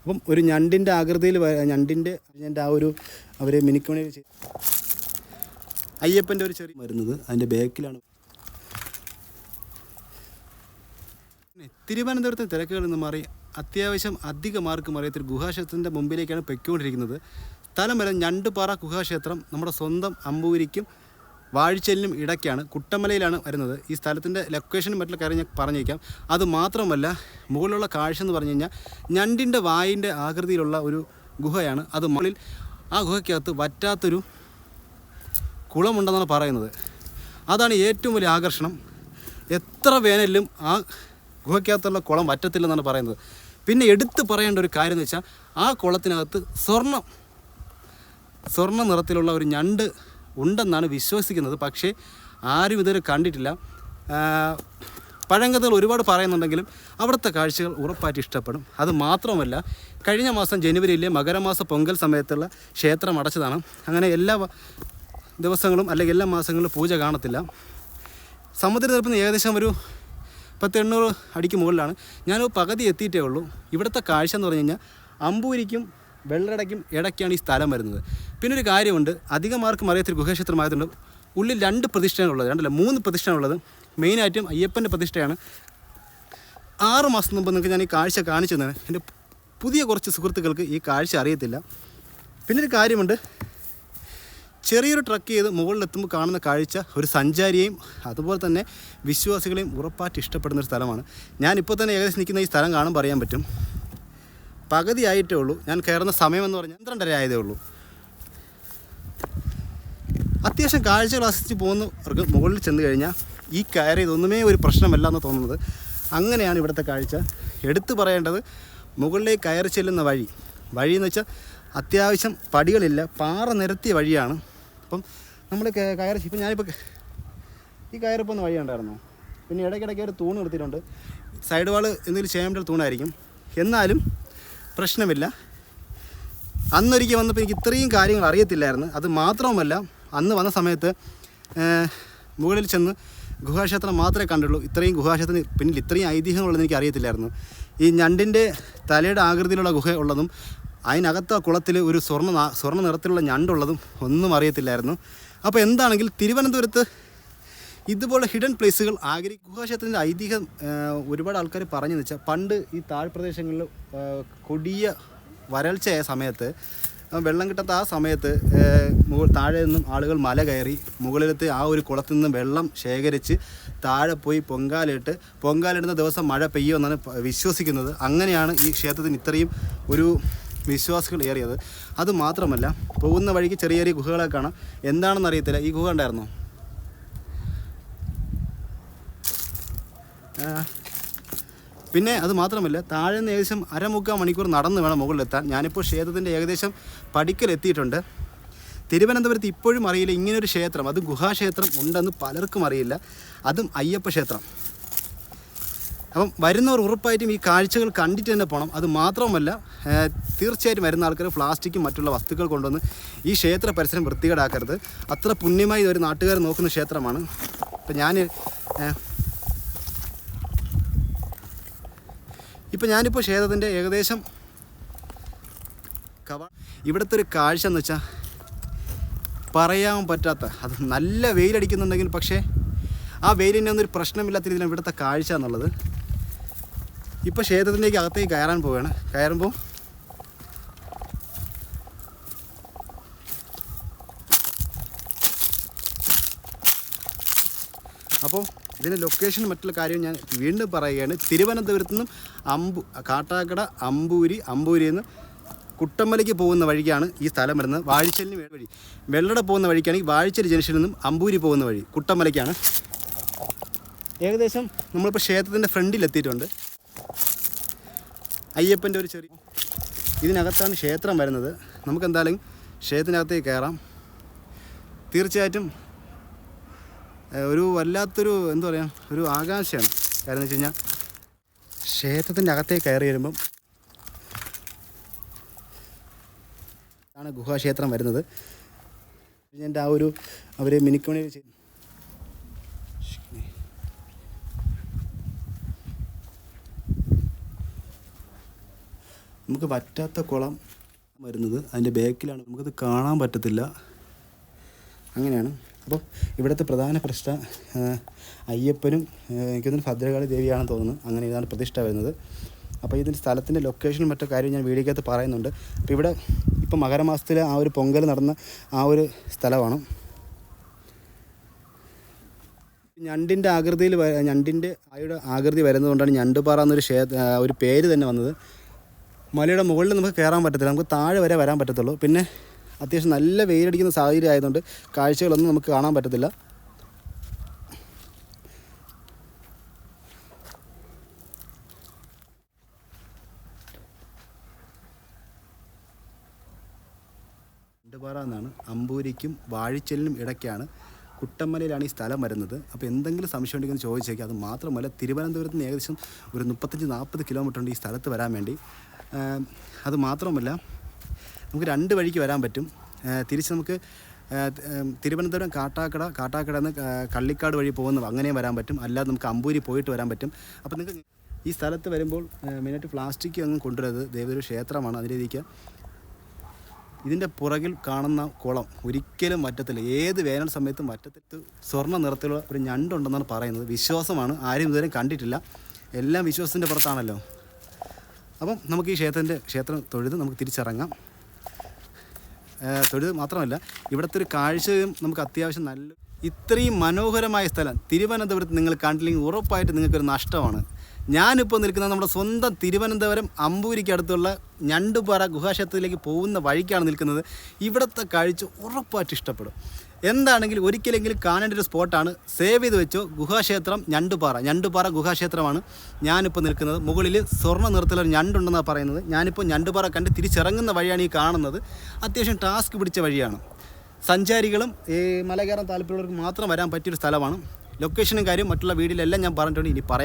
അപ്പം ഒരു ഞണ്ടിന്റെ ആകൃതിയിൽ ഞണ്ടിന്റെ ഞണ്ടിന്റെ ആ ഒരു അവർ മിനുക്കണി അയ്യപ്പന്റെ ഒരു ചെറിയ വരുന്നത് അതിന്റെ ബാക്കിലാണ്. തിരുവനന്തപുരത്തെ തിരക്കുകളിൽ നിന്ന് മാറി അത്യാവശ്യം അധിക മാർക്ക് മാറിയ ഗുഹാക്ഷേത്രത്തിന്റെ മുമ്പിലേക്കാണ് പൊയ്ക്കൊണ്ടിരിക്കുന്നത്. സ്ഥലം വരെ ഞണ്ടുപാറ ഗുഹാക്ഷേത്രം നമ്മുടെ സ്വന്തം അമ്പൂരിക്കും വാഴിച്ചലിനും ഇടയ്ക്കാണ് കുട്ടമലയിലാണ് വരുന്നത്. ഈ സ്ഥലത്തിന്റെ ലൊക്കേഷനും മറ്റുള്ള കാര്യം ഞാൻ പറഞ്ഞേക്കാം. അത് മാത്രമല്ല മുകളിലുള്ള കാഴ്ച എന്ന് പറഞ്ഞു കഴിഞ്ഞാൽ ഞണ്ടിന്റെ വായിന്റെ ആകൃതിയിലുള്ള ഒരു ഗുഹയാണ്. അത് മുകളിൽ ആ ഗുഹയ്ക്കകത്ത് വറ്റാത്തൊരു കുളമുണ്ടെന്നാണ് പറയുന്നത്. അതാണ് ഏറ്റവും വലിയ ആകർഷണം. എത്ര വേനലിലും ആ ഗുഹയ്ക്കകത്തുള്ള കുളം വറ്റത്തില്ലെന്നാണ് പറയുന്നത്. പിന്നെ എടുത്തു പറയേണ്ട ഒരു കാര്യം എന്ന് വെച്ചാൽ ആ കുളത്തിനകത്ത് സ്വർണം സ്വർണ നിറത്തിലുള്ള ഒരു ഞണ്ട് ഉണ്ടെന്നാണ് വിശ്വസിക്കുന്നത്. പക്ഷേ ആരും ഇതുവരെ കണ്ടിട്ടില്ല. പഴങ്കഥകൾ ഒരുപാട് പറയുന്നുണ്ടെങ്കിലും അവിടുത്തെ കാഴ്ചകൾ ഉറപ്പായിട്ട് ഇഷ്ടപ്പെടും. അത് മാത്രമല്ല കഴിഞ്ഞ മാസം ജനുവരിയിലെ മകരമാസ പൊങ്കൽ സമയത്തുള്ള ക്ഷേത്രം അടച്ചതാണ്. അങ്ങനെ എല്ലാ ദിവസങ്ങളും അല്ലെങ്കിൽ എല്ലാ മാസങ്ങളിലും പൂജ കാണത്തില്ല. സമുദ്രനിരപ്പിൽ നിന്ന് ഏകദേശം ഒരു പത്ത് എണ്ണൂറ് അടിക്ക് മുകളിലാണ്. ഞാൻ പകുതി എത്തിയിട്ടേ ഉള്ളൂ. ഇവിടുത്തെ കാഴ്ച എന്ന് പറഞ്ഞു കഴിഞ്ഞാൽ അമ്പൂരിക്കും വെള്ളടയ്ക്കും ഇടയ്ക്കാണ് ഈ സ്ഥലം വരുന്നത്. പിന്നെ ഒരു കാര്യമുണ്ട് അധികമാർക്കും അറിയാത്തൊരു ഗുഹക്ഷേത്രമായതുകൊണ്ട്. ഉള്ളിൽ രണ്ട് പ്രതിഷ്ഠയാണുള്ളത്. രണ്ടല്ല മൂന്ന് പ്രതിഷ്ഠയാണുള്ളത്. മെയിനായിട്ടും അയ്യപ്പന്റെ പ്രതിഷ്ഠയാണ്. ആറ് മാസം മുമ്പ് നിങ്ങൾക്ക് ഞാൻ ഈ കാഴ്ച കാണിച്ചു തന്നെ എന്റെ പുതിയ കുറച്ച് സുഹൃത്തുക്കൾക്ക് ഈ കാഴ്ച അറിയത്തില്ല. പിന്നെ ഒരു കാര്യമുണ്ട്. ചെറിയൊരു ട്രക്ക് ചെയ്ത് മുകളിലെത്തുമ്പോൾ കാണുന്ന കാഴ്ച ഒരു സഞ്ചാരിയെയും അതുപോലെ തന്നെ വിശ്വാസികളെയും ഉറപ്പായിട്ട് ഇഷ്ടപ്പെടുന്ന ഒരു സ്ഥലമാണ്. ഞാനിപ്പോൾ തന്നെ ഏകദേശം നിൽക്കുന്ന ഈ സ്ഥലം കാണുമ്പോൾ അറിയാൻ പറ്റും. പകുതിയായിട്ടേ ഉള്ളൂ. ഞാൻ കയറുന്ന സമയമെന്ന് പറഞ്ഞാൽ പന്ത്രണ്ടര ആയതേ ഉള്ളൂ. അത്യാവശ്യം കാഴ്ചകൾ ആസ്വദിച്ച് പോകുന്നവർക്ക് മുകളിൽ ചെന്ന് കഴിഞ്ഞാൽ ഈ കയറി ഇതൊന്നുമേ ഒരു പ്രശ്നമല്ല എന്ന് തോന്നുന്നത്. അങ്ങനെയാണ് ഇവിടുത്തെ കാഴ്ച. എടുത്തു പറയേണ്ടത് മുകളിലേക്ക് കയറി ചെല്ലുന്ന വഴി. വഴി എന്ന് വെച്ചാൽ അത്യാവശ്യം പടികളില്ല പാറ നിരത്തിയ വഴിയാണ്. അപ്പം നമ്മൾ കയറി ഇപ്പം ഞാനിപ്പോൾ ഈ കയറി പോകുന്ന വഴി ഉണ്ടായിരുന്നു പിന്നെ ഇടയ്ക്കിടയ്ക്ക് ഒരു തൂണ് എടുത്തിട്ടുണ്ട് സൈഡ് വാൾ എന്തെങ്കിലും വേണ്ടി തൂണായിരിക്കും. എന്നാലും പ്രശ്നമില്ല. അന്നൊരിക്കൽ വന്നപ്പോൾ എനിക്ക് ഇത്രയും കാര്യങ്ങൾ അറിയത്തില്ലായിരുന്നു. അത് മാത്രവുമല്ല അന്ന് വന്ന സമയത്ത് മുകളിൽ ചെന്ന് ഗുഹാക്ഷേത്രം മാത്രമേ കണ്ടുള്ളൂ. ഇത്രയും ഗുഹാക്ഷേത്രത്തിന് പിന്നിൽ ഇത്രയും ഐതിഹ്യമുള്ളതെന്ന് എനിക്ക് അറിയത്തില്ലായിരുന്നു. ഈ ഞണ്ടിന്റെ തലയുടെ ആകൃതിയിലുള്ള ഗുഹ ഉള്ളതും അതിനകത്ത് കുളത്തിൽ ഒരു സ്വർണ സ്വർണ നിറത്തിലുള്ള ഞണ്ടുള്ളതും ഒന്നും അറിയത്തില്ലായിരുന്നു. അപ്പോൾ എന്താണെങ്കിൽ തിരുവനന്തപുരത്ത് ഇതുപോലെ ഹിഡൻ പ്ലേസുകൾ ആഗ്രഹി ഗുഹാക്ഷേത്രത്തിന്റെ ഐതിഹ്യം ഒരുപാട് ആൾക്കാർ പറഞ്ഞു വെച്ചാൽ പണ്ട് ഈ താഴ്പ്രദേശങ്ങളിൽ കൊടിയ വരൾച്ചയായ സമയത്ത് വെള്ളം കിട്ടാത്ത ആ സമയത്ത് താഴെ നിന്നും ആളുകൾ മല കയറി മുകളിലത്തെ ആ ഒരു കുളത്തിൽ നിന്നും വെള്ളം ശേഖരിച്ച് താഴെ പോയി പൊങ്കാലിട്ട് പൊങ്കാലിടുന്ന ദിവസം മഴ പെയ്യുമെന്നാണ് വിശ്വസിക്കുന്നത്. അങ്ങനെയാണ് ഈ ക്ഷേത്രത്തിന് ഇത്രയും ഒരു വിശ്വാസികൾ ഏറിയത്. അത് മാത്രമല്ല പോകുന്ന വഴിക്ക് ചെറിയ ചെറിയ ഗുഹകളൊക്കെ കാണാം. എന്താണെന്ന് അറിയത്തില്ല. ഈ ഗുഹ ഉണ്ടായിരുന്നോ പിന്നെ അത് മാത്രമല്ല താഴെ നിന്ന് ഏകദേശം അരമുക്കാൽ മണിക്കൂർ നടന്ന് വേണം മുകളിലെത്താൻ. ഞാനിപ്പോൾ ക്ഷേത്രത്തിന്റെ ഏകദേശം പടിക്കലെത്തിയിട്ടുണ്ട്. തിരുവനന്തപുരത്ത് ഇപ്പോഴും അറിയില്ല ഇങ്ങനൊരു ക്ഷേത്രം. അത് ഗുഹാക്ഷേത്രം ഉണ്ടെന്ന് പലർക്കും അറിയില്ല. അതും അയ്യപ്പ ക്ഷേത്രം. അപ്പം വരുന്നവർ ഉറപ്പായിട്ടും ഈ കാഴ്ചകൾ കണ്ടിട്ട് തന്നെ പോകണം അത് മാത്രമല്ല തീർച്ചയായിട്ടും വരുന്ന ആൾക്കാർ പ്ലാസ്റ്റിക്കും മറ്റുള്ള വസ്തുക്കൾ കൊണ്ടുവന്ന് ഈ ക്ഷേത്ര പരിസരം വൃത്തികേടാക്കരുത്. അത്ര പുണ്യമായി ഒരു നാട്ടുകാർ നോക്കുന്ന ക്ഷേത്രമാണ്. അപ്പം ഞാൻ ഇപ്പം ഞാനിപ്പോൾ ക്ഷേത്രത്തിന്റെ ഏകദേശം കവ ഇവിടുത്തെ ഒരു കാഴ്ച എന്ന് വെച്ചാൽ പറയാൻ പറ്റാത്ത അത് നല്ല വെയിലടിക്കുന്നുണ്ടെങ്കിൽ പക്ഷേ ആ വെയിലിന്റെ ഒന്നും ഒരു പ്രശ്നമില്ലാത്ത രീതിയിലാണ് ഇവിടുത്തെ കാഴ്ച എന്നുള്ളത്. ഇപ്പോൾ ക്ഷേത്രത്തിലേക്ക് അകത്തേക്ക് കയറാൻ പോവുകയാണ്. കയറുമ്പോൾ അപ്പോൾ ഇതിന്റെ ലൊക്കേഷൻ മറ്റുള്ള കാര്യം ഞാൻ വീണ്ടും പറയുകയാണ്. തിരുവനന്തപുരത്ത് നിന്നും അമ്പു കാട്ടാക്കട അമ്പൂരി അമ്പൂരിയിൽ നിന്ന് കുട്ടമ്മലയ്ക്ക് പോകുന്ന വഴിക്കാണ് ഈ സ്ഥലം വരുന്നത്. വാഴിച്ചലിന് വഴി. വെള്ളട പോകുന്ന വഴിക്കാണെങ്കിൽ വാഴിച്ചൽ ജംഗ്ഷനിൽ നിന്നും അമ്പൂരി പോകുന്ന വഴി. കുട്ടമ്മലയ്ക്കാണ് ഏകദേശം നമ്മളിപ്പോൾ ക്ഷേത്രത്തിന്റെ ഫ്രണ്ടിലെത്തിയിട്ടുണ്ട് അയ്യപ്പന്റെ ഒരു ചെറിയ ഇതിനകത്താണ് ക്ഷേത്രം വരുന്നത്. നമുക്ക് എന്തായാലും ക്ഷേത്രത്തിനകത്തേക്ക് കയറാം. തീർച്ചയായിട്ടും ഒരു വല്ലാത്തൊരു എന്താ പറയുക ഒരു ആകാശമാണ്. കാരണം എന്ന് വെച്ച് കഴിഞ്ഞാൽ ക്ഷേത്രത്തിന്റെ അകത്തേക്ക് കയറി വരുമ്പം ആണ് ഗുഹാക്ഷേത്രം വരുന്നത്. എന്റെ ആ ഒരു അവർ മിനിക്കോണി ചെയ്ത് നമുക്ക് പറ്റാത്ത കുളം വരുന്നത് അതിന്റെ ബാക്കിലാണ്. നമുക്കത് കാണാൻ പറ്റത്തില്ല. അങ്ങനെയാണ്. അപ്പോൾ ഇവിടുത്തെ പ്രധാന പ്രശ്ന അയ്യപ്പനും എനിക്കൊന്നും ഭദ്രകാളി ദേവിയാണെന്ന് തോന്നുന്നു. അങ്ങനെ ഇതാണ് പ്രതിഷ്ഠ വരുന്നത്. അപ്പോൾ ഇതിന്റെ സ്ഥലത്തിന്റെ ലൊക്കേഷനും മറ്റു കാര്യം ഞാൻ വീഡിയോക്കകത്ത് പറയുന്നുണ്ട്. അപ്പോൾ ഇവിടെ ഇപ്പോൾ മകരമാസത്തിൽ ആ ഒരു പൊങ്കൽ നടന്ന ആ ഒരു സ്ഥലമാണ്. ഞണ്ടിന്റെ ആകൃതിയിൽ ഞണ്ടിന്റെ ആയുടെ ആകൃതി വരുന്നതുകൊണ്ടാണ് ഞണ്ടുപാറ എന്നൊരു ക്ഷേ ഒരു പേര് തന്നെ വന്നത്. മലയുടെ മുകളിൽ നമുക്ക് കയറാൻ പറ്റത്തില്ല. നമുക്ക് താഴെ വരെ വരാൻ പറ്റത്തുള്ളൂ. പിന്നെ അത്യാവശ്യം നല്ല വെയിലടിക്കുന്ന സാഹചര്യം ആയതുകൊണ്ട് കാഴ്ചകളൊന്നും നമുക്ക് കാണാൻ പറ്റത്തില്ല. ഞണ്ടുപാറ എന്നാണ് അമ്പൂരിക്കും വാഴിച്ചലിനും ഇടയ്ക്കാണ് കുട്ടമ്മലയിലാണ് ഈ സ്ഥലം വരുന്നത്. അപ്പോൾ എന്തെങ്കിലും സംശയം ഉണ്ടെങ്കിൽ ചോദിച്ചേക്കാം. അത് മാത്രമല്ല തിരുവനന്തപുരത്ത് നിന്ന് ഏകദേശം ഒരു മുപ്പത്തഞ്ച് നാൽപ്പത് കിലോമീറ്റർ ഉണ്ട് ഈ സ്ഥലത്ത് വരാൻ വേണ്ടി. അത് മാത്രമല്ല നമുക്ക് രണ്ട് വഴിക്ക് വരാൻ പറ്റും. തിരിച്ച് നമുക്ക് തിരുവനന്തപുരം കാട്ടാക്കട കാട്ടാക്കട എന്ന് കള്ളിക്കാട് വഴി പോകുന്ന അങ്ങനെയും വരാൻ പറ്റും. അല്ലാതെ നമുക്ക് അമ്പൂരി പോയിട്ട് വരാൻ പറ്റും. അപ്പോൾ നിങ്ങൾക്ക് ഈ സ്ഥലത്ത് വരുമ്പോൾ മെയിനായിട്ട് പ്ലാസ്റ്റിക് ഒന്നും കൊണ്ടുവരരുത്. ദേവൊരു ക്ഷേത്രമാണ് അതിന്റെ രീതിക്ക് ഇതിന്റെ പുറകിൽ കാണുന്ന കുളം ഒരിക്കലും വറ്റത്തില്ല. ഏത് വേനൽ സമയത്തും വറ്റത്തിട്ട് സ്വർണ നിറത്തിലുള്ള ഒരു ഞണ്ടുണ്ടെന്നാണ് പറയുന്നത്. വിശ്വാസമാണ്. ആരും ഇതുവരെ കണ്ടിട്ടില്ല. എല്ലാം വിശ്വാസത്തിന്റെ പുറത്താണല്ലോ. അപ്പം നമുക്ക് ഈ ക്ഷേത്രത്തിന്റെ ക്ഷേത്രം തൊഴുത് നമുക്ക് തിരിച്ചിറങ്ങാം. തൊഴുത് മാത്രമല്ല ഇവിടുത്തെ ഒരു കാഴ്ചയും നമുക്ക് അത്യാവശ്യം നല്ല ഇത്രയും മനോഹരമായ സ്ഥലം. തിരുവനന്തപുരത്ത് നിങ്ങൾ കണ്ടില്ലെങ്കിൽ ഉറപ്പായിട്ട് നിങ്ങൾക്കൊരു നഷ്ടമാണ്. ഞാനിപ്പോൾ നിൽക്കുന്നത് നമ്മുടെ സ്വന്തം തിരുവനന്തപുരം അമ്പൂരിക്കടുത്തുള്ള ഞണ്ടുപാറ ഗുഹാക്ഷേത്രത്തിലേക്ക് പോകുന്ന വഴിക്കാണ് നിൽക്കുന്നത്. ഇവിടുത്തെ കാഴ്ച ഉറപ്പായിട്ട് ഇഷ്ടപ്പെടും. എന്താണെങ്കിലും ഒരിക്കലെങ്കിലും കാണേണ്ട ഒരു സ്പോട്ടാണ്. സേവ് ചെയ്ത് വെച്ചോ. ഗുഹാക്ഷേത്രം ഞണ്ടുപാറ. ഞണ്ടുപാറ ഗുഹാക്ഷേത്രമാണ് ഞാനിപ്പോൾ നിൽക്കുന്നത്. മുകളിൽ സ്വർണ നിറത്തിലൊരു ഞണ്ടുണ്ടെന്നാണ് പറയുന്നത്. ഞാനിപ്പോൾ ഞണ്ടുപാറ കണ്ട് തിരിച്ചിറങ്ങുന്ന വഴിയാണ് ഈ കാണുന്നത്. അത്യാവശ്യം ടാസ്ക് പിടിച്ച വഴിയാണ്. സഞ്ചാരികളും ഈ മല താല്പര്യമുള്ളവർക്ക് മാത്രം വരാൻ പറ്റിയൊരു സ്ഥലമാണ്. ലൊക്കേഷനും കാര്യം മറ്റുള്ള വീഡിയോയിലെല്ലാം ഞാൻ പറഞ്ഞിട്ടുണ്ട്. ഇനി പറയാം.